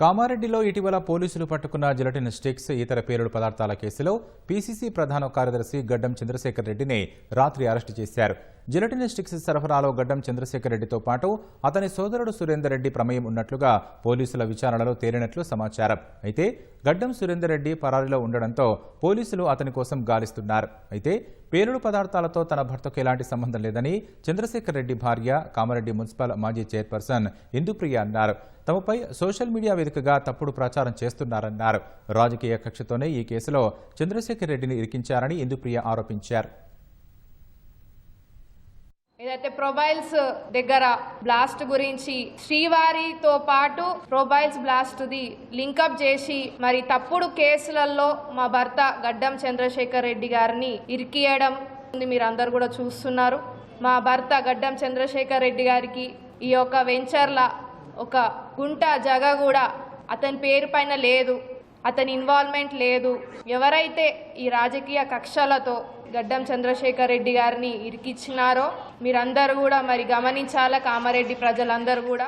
కామారెడ్డిలో ఇటీవల పోలీసులు పట్టుకున్న జిలటిన్ స్టిక్స్ ఇతర పేలుడు పదార్థాల కేసులో పీసీసీ ప్రధాన కార్యదర్శి గడ్డం చంద్రశేఖర్ రెడ్డిని రాత్రి అరెస్టు చేశారు. జిలటిన్ స్టిక్స్ సరఫరాలో గడ్డం చంద్రశేఖర్ రెడ్డితో పాటు అతని సోదరుడు సురేందర్ రెడ్డి ప్రమేయం ఉన్నట్లుగా పోలీసుల విచారణలో తేలినట్లు సమాచారం. అయితే గడ్డం సురేందర్ రెడ్డి పరారీలో ఉండడంతో పోలీసులు అతని కోసం గాలిస్తున్నారు. అయితే పేలుడు పదార్థాలతో తన భర్తకు ఎలాంటి సంబంధం లేదని చంద్రశేఖర్ రెడ్డి భార్య కామారెడ్డి మున్సిపల్ మాజీ చైర్పర్సన్ ఇందుప్రియ అన్నారు. తమపై సోషల్ మీడియా వేదికగా తప్పుడు ప్రచారం చేస్తున్నారన్నారు. రాజకీయ కక్షతోనే ఈ కేసులో చంద్రశేఖర్ రెడ్డిని ఇరికించారని ఇందుప్రియ ఆరోపించారు. ఏదైతే ప్రొబైల్స్ దగ్గర బ్లాస్ట్ గురించి శ్రీవారితో పాటు ప్రొబైల్స్ బ్లాస్ట్ ది లింకప్ చేసి మరి తప్పుడు కేసులలో మా భర్త గడ్డం చంద్రశేఖర్ రెడ్డి గారిని ఇరికియడం మీరు అందరు కూడా చూస్తున్నారు. మా భర్త గడ్డం చంద్రశేఖర్ రెడ్డి గారికి ఈ యొక్క వెంచర్ల ఒక గుంట జగ కూడా అతని పేరు పైన లేదు అతని ఇన్వాల్వ్మెంట్ లేదు. ఎవరైతే ఈ రాజకీయ కక్షలతో గడ్డం చంద్రశేఖర్ రెడ్డి గారిని ఇరికిచ్చినారో మీరందరూ కూడా మరి గమనించాలా కామారెడ్డి ప్రజలందరూ కూడా?